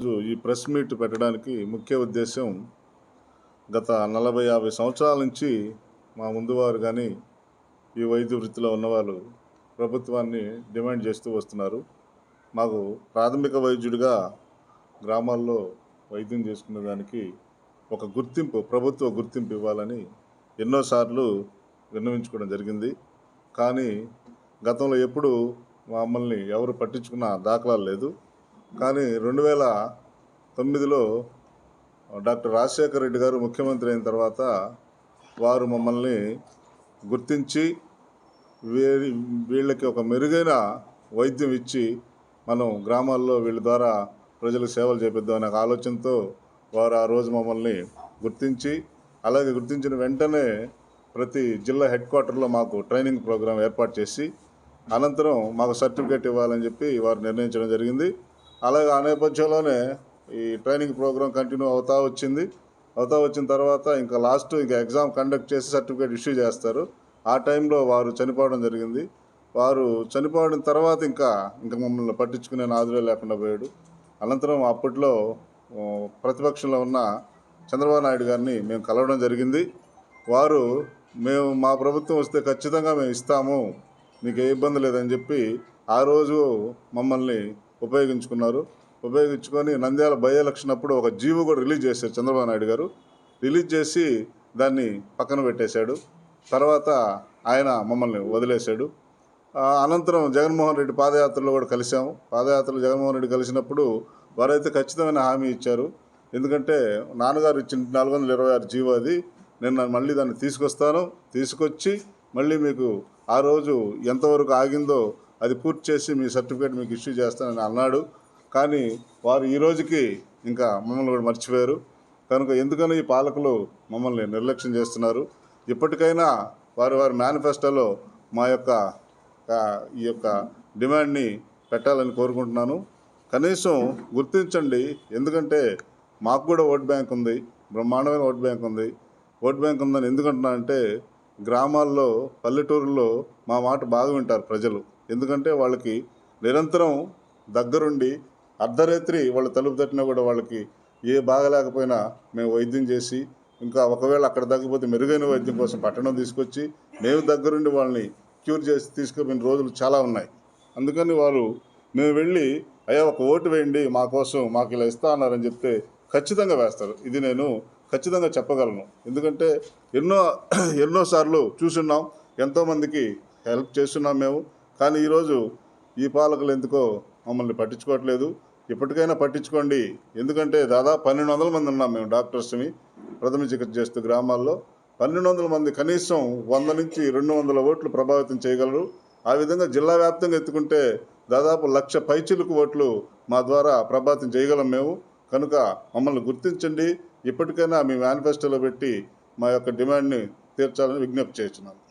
ఈరోజు ఈ press meet పెట్టడానికి ముఖ్య ఉద్దేశం గత నలభై యాభై సంవత్సరాల నుంచి మా ముందువారు కానీ ఈ వైద్య వృత్తిలో ఉన్నవాళ్ళు ప్రభుత్వాన్ని డిమాండ్ చేస్తూ వస్తున్నారు. మాకు ప్రాథమిక వైద్యుడిగా గ్రామాల్లో వైద్యం చేసుకునే దానికి ఒక గుర్తింపు ప్రభుత్వ గుర్తింపు ఇవ్వాలని ఎన్నోసార్లు విన్నవించుకోవడం జరిగింది. కానీ గతంలో ఎప్పుడు మమ్మల్ని ఎవరు పట్టించుకున్న దాఖలాలు లేదు. కానీ రెండు వేల తొమ్మిదిలో డాక్టర్ రాజశేఖర రెడ్డి గారు ముఖ్యమంత్రి అయిన తర్వాత వారు మమ్మల్ని గుర్తించి వీళ్ళకి ఒక మెరుగైన వైద్యం ఇచ్చి మనం గ్రామాల్లో వీళ్ళ ద్వారా ప్రజలకు సేవలు చేపిద్దాం అనే ఆలోచనతో వారు ఆ రోజు మమ్మల్ని గుర్తించి అలాగే గుర్తించిన వెంటనే ప్రతి జిల్లా హెడ్ క్వార్టర్లో మాకు ట్రైనింగ్ ప్రోగ్రాం ఏర్పాటు చేసి అనంతరం మాకు సర్టిఫికేట్ ఇవ్వాలని చెప్పి వారు నిర్ణయించడం జరిగింది. అలాగే ఆ నేపథ్యంలోనే ఈ ట్రైనింగ్ ప్రోగ్రాం కంటిన్యూ అవుతా వచ్చింది. అవుతా వచ్చిన తర్వాత ఇంకా లాస్ట్ ఇంకా ఎగ్జామ్ కండక్ట్ చేసి సర్టిఫికేట్ ఇష్యూ చేస్తారు. ఆ టైంలో వారు చనిపోవడం జరిగింది. వారు చనిపోయిన తర్వాత ఇంకా ఇంకా మమ్మల్ని పట్టించుకునే నాదులే లేకుండా పోయాడు. అనంతరం అప్పట్లో ప్రతిపక్షంలో ఉన్న చంద్రబాబు నాయుడు గారిని మేము కలవడం జరిగింది. వారు మేము మా ప్రభుత్వం వస్తే ఖచ్చితంగా మేము ఇస్తాము మీకు ఏ ఇబ్బంది లేదని చెప్పి ఆ రోజు మమ్మల్ని ఉపయోగించుకున్నారు. ఉపయోగించుకొని నంద్యాల బై ఎలక్షన్ అప్పుడు ఒక జీవో కూడా రిలీజ్ చేశారు చంద్రబాబు నాయుడు గారు. రిలీజ్ చేసి దాన్ని పక్కన పెట్టేశాడు. తర్వాత ఆయన మమ్మల్ని వదిలేశాడు. అనంతరం జగన్మోహన్ రెడ్డి పాదయాత్రలో కూడా కలిసాము పాదయాత్రలో జగన్మోహన్ రెడ్డి కలిసినప్పుడు వారైతే ఖచ్చితమైన హామీ ఇచ్చారు. ఎందుకంటే నాన్నగారు ఇచ్చిన నాలుగు వందల ఇరవై ఆరు జీవో అది. నేను మళ్ళీ దాన్ని తీసుకొస్తాను. తీసుకొచ్చి మళ్ళీ మీకు ఆ రోజు ఎంతవరకు ఆగిందో అది పూర్తి చేసి మీ సర్టిఫికేట్ మీకు ఇష్యూ చేస్తానని అన్నాడు. కానీ వారు ఈ రోజుకి ఇంకా మమ్మల్ని కూడా మర్చిపోయారు. కనుక ఎందుకని ఈ పాలకులు మమ్మల్ని నిర్లక్ష్యం చేస్తున్నారు? ఇప్పటికైనా వారి వారి మేనిఫెస్టోలో మా యొక్క ఈ యొక్క డిమాండ్ని పెట్టాలని కోరుకుంటున్నాను. కనీసం గుర్తించండి ఎందుకంటే మాకు కూడా ఓట్ బ్యాంక్ ఉంది బ్రహ్మాండమైన ఓట్ బ్యాంక్ ఉంది. ఓట్ బ్యాంక్ ఉందని ఎందుకంటున్నా అంటే గ్రామాల్లో పల్లెటూరుల్లో మా మాట బాగా వింటారు ప్రజలు. ఎందుకంటే వాళ్ళకి నిరంతరం దగ్గరుండి అర్ధరాత్రి వాళ్ళ తలుపు తట్టినా కూడా వాళ్ళకి ఏ బాగలేకపోయినా మేము వైద్యం చేసి ఇంకా ఒకవేళ అక్కడ తగ్గిపోతే మెరుగైన వైద్యం కోసం పట్టణం తీసుకొచ్చి మేము దగ్గరుండి వాళ్ళని క్యూర్ చేసి తీసుకుపోయిన రోజులు చాలా ఉన్నాయి. అందుకని వారు మేము వెళ్ళి అయ్యా ఒక ఓటు వేయండి మా కోసం మాకు ఇలా ఇస్తా అన్నారని చెప్తే ఖచ్చితంగా వేస్తారు. ఇది నేను ఖచ్చితంగా చెప్పగలను. ఎందుకంటే ఎన్నో ఎన్నోసార్లు చూసున్నాం ఎంతోమందికి హెల్ప్ చేస్తున్నాం మేము. కానీ ఈరోజు ఈ పాలకులు ఎందుకో మమ్మల్ని పట్టించుకోవట్లేదు. ఇప్పటికైనా పట్టించుకోండి. ఎందుకంటే దాదాపు పన్నెండు వందల మంది ఉన్నాం మేము డాక్టర్స్ని ప్రథమ చికిత్స చేస్తూ గ్రామాల్లో. పన్నెండు వందల మంది కనీసం వంద నుంచి రెండు వందల ఓట్లు ప్రభావితం చేయగలరు. ఆ విధంగా జిల్లా వ్యాప్తంగా ఎత్తుకుంటే దాదాపు లక్ష పైచిలకు ఓట్లు మా ద్వారా ప్రభావితం చేయగలం మేము. కనుక మమ్మల్ని గుర్తించండి. ఇప్పటికైనా మీ మేనిఫెస్టోలో పెట్టి మా యొక్క డిమాండ్ని తీర్చాలని విజ్ఞప్తి చేస్తున్నాను